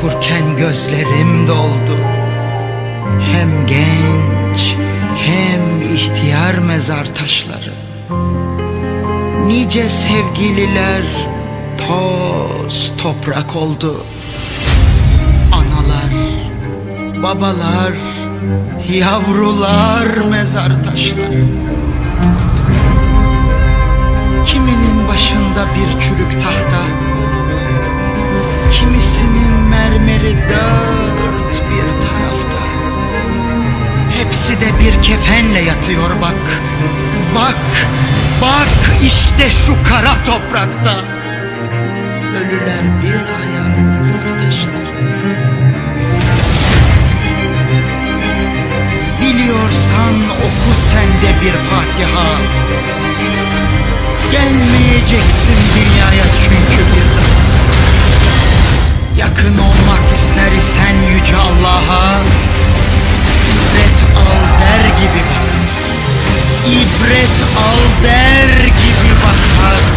okurken gözlerim doldu. Hem genç hem ihtiyar mezar taşları. Nice sevgililer toz toprak oldu. Analar, babalar, yavrular mezar taşları kefenle yatıyor bak. Bak, bak işte şu kara toprakta. Ölüler bir ayağı mezar taşları Biliyorsan oku sen de bir Fatiha al der gibi bakar